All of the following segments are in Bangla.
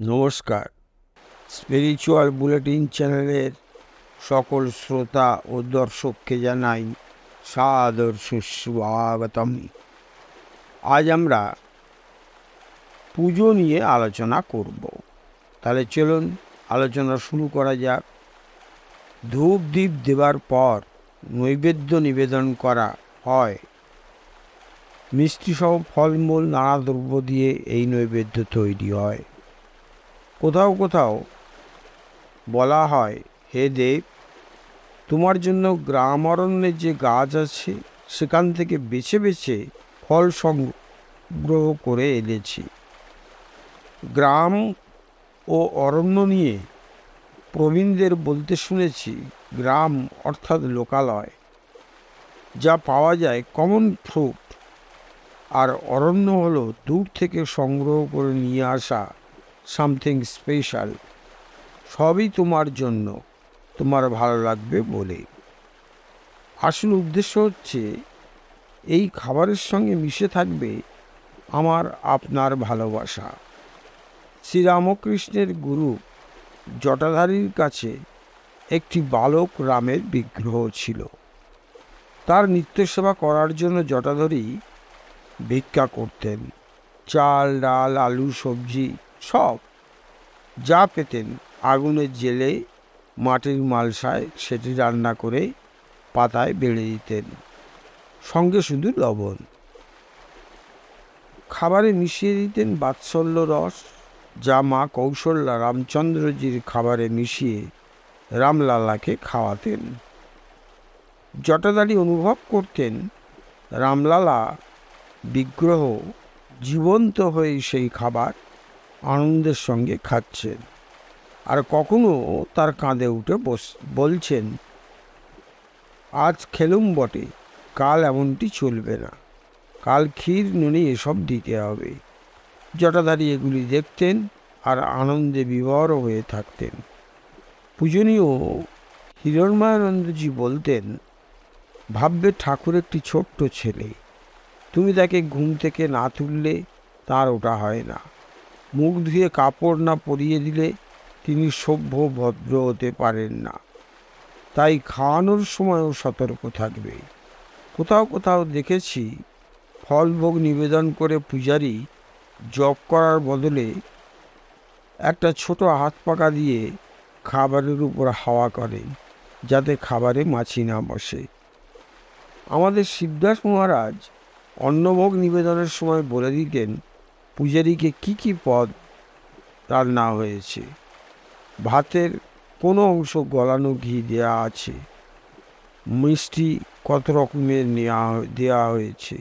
নমস্কার। স্পিরিচুয়াল বুলেটিন চ্যানেলের সকল শ্রোতা ও দর্শককে জানাই সাদর সুস্বাগতম। আজ আমরা পুজো নিয়ে আলোচনা করব। তাহলে চলুন আলোচনা শুরু করা যাক। ধূপ দ্বীপ দেওয়ার পর নৈবেদ্য নিবেদন করা হয়। মিষ্টিসহ ফলমূল, নানা দ্রব্য দিয়ে এই নৈবেদ্য তৈরি হয়। কোথাও কোথাও বলা হয়, হে দেব, তোমার জন্য গ্রাম অরণ্যে যে গাছ আছে, সেখান থেকে বেছে বেছে ফল সংগ্রহ করে এনেছি। গ্রাম ও অরণ্য নিয়ে প্রবীণদের বলতে শুনেছি, গ্রাম অর্থাৎ লোকালয়, যা পাওয়া যায় কমন ফ্রুট আর অরণ্য হলো দূর থেকে সংগ্রহ করে নিয়ে আসা সামথিং স্পেশাল সবই তোমার জন্য, তোমার ভালো লাগবে বলে। আসল উদ্দেশ্য হচ্ছে, এই খাবারের সঙ্গে মিশে থাকবে আমার আপনার ভালোবাসা। শ্রীরামকৃষ্ণের গুরু জটাধারীর কাছে একটি বালক রামের বিগ্রহ ছিল। তার নিত্যসেবা করার জন্য জটাধরী ভিক্ষা করতেন। চাল, ডাল, আলু, সবজি সব। যা পেতেন আগুনে জেলে, মাটির মালসায় সেটি রান্না করে পাতায় বেড়ে দিতেন। সঙ্গে শুধু লবণ। খাবারে মিশিয়ে দিতেন বাৎসল্য রস, যা মা কৌশল্যা রামচন্দ্রজির খাবারে মিশিয়ে রামলালাকে খাওয়াতেন। জটাদারি অনুভব করতেন রামলালা বিগ্রহ জীবন্ত হয়ে সেই খাবার আনন্দের সঙ্গে খাচ্ছেন আর কখনো তার কাঁধে উঠে বস, বলছেন, আজ খেলুম বটে, কাল এমনটি চলবে না। কাল ক্ষীর নুনি এসব দিতে হবে। জটাধারী এগুলি দেখতেন আর আনন্দে বিভর হয়ে থাকতেন। পূজনীয় হিরণময়ানন্দজি বলতেন, ভাববে ঠাকুর একটি ছোট্ট ছেলে। তুমি তাকে ঘুম থেকে না তুললে তার ওটা হয় না। মুখ ধুয়ে কাপড় না পরিয়ে দিলে তিনি সভ্য ভদ্র হতে পারেন না। তাই খাওয়ানোর সময়ও সতর্ক থাকবে। কোথাও কোথাও দেখেছি ফলভোগ নিবেদন করে পূজারি জপ করার বদলে একটা ছোট হাত পাকা দিয়ে খাবারের উপর হাওয়া করে যাতে খাবারে মাছি না বসে। আমাদের শিবদাস মহারাজ অন্নভোগ নিবেদনের সময় বলে দিতেন পূজারীকে কি কি পদ তার রান্না হয়েছে? ভাতের কোনো অংশ গলানো ঘি দেওয়া আছে। মিষ্টি কত রকমের নেওয়া দেওয়া হয়েছে।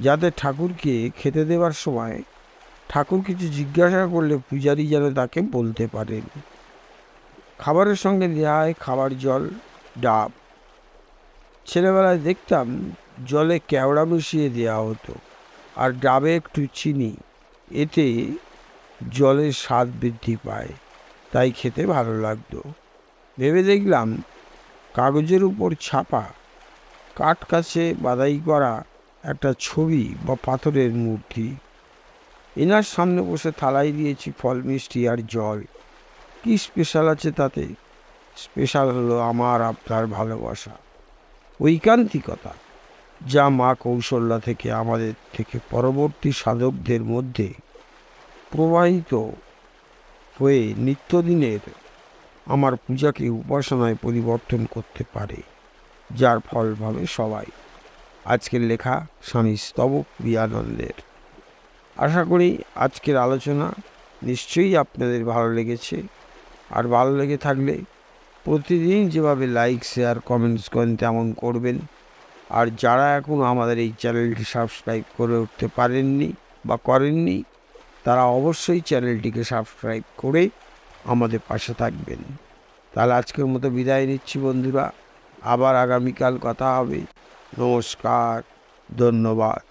যাতে ঠাকুরকে খেতে দেওয়ার সময় ঠাকুর কিছু জিজ্ঞাসা করলে পূজারি যেন তাকে বলতে পারেন। খাবারের সঙ্গে দেওয়া হয় খাবার জল, ডাব। ছেলেবেলায় দেখতাম জলে কেওড়া মিশিয়ে দেওয়া হতো, আর ডাবে একটু চিনি। এতে জলের স্বাদ বৃদ্ধি পায়, তাই খেতে ভালো লাগতো। ভেবে দেখলাম কাগজের উপর ছাপা কাঠ কাছে বাদাই করা একটা ছবি বা পাথরের মূর্তি। এনার সামনে বসে থালাই দিয়েছি ফল, মিষ্টি আর জল। কি স্পেশাল আছে তাতে? স্পেশাল হলো আমার আপনার ভালোবাসা। ঐকান্তিকতা। যা মা কৌশল্যা থেকে আমাদের থেকে পরবর্তী সাধকদের মধ্যে প্রবাহিত হয়ে নিত্যদিনের আমার পূজাকে উপাসনায় পরিবর্তন করতে পারে, যার ফল পাবে সবাই। আজকের লেখা স্বামী স্তব প্রিয়ানন্দের আশা করি আজকের আলোচনা নিশ্চয়ই আপনাদের ভালো লেগেছে। আর ভালো লেগে থাকলে প্রতিদিন যেভাবে লাইক শেয়ার কমেন্টস করেন তেমন করবেন। আর যারা এখনও আমাদের এই চ্যানেলটি সাবস্ক্রাইব করে উঠতে পারেননি বা করেননি, তারা অবশ্যই চ্যানেলটিকে সাবস্ক্রাইব করে আমাদের পাশে থাকবেন। তাহলে আজকের মতো বিদায় নিচ্ছি বন্ধুরা। আবার আগামীকাল কথা হবে। নমস্কার, ধন্যবাদ।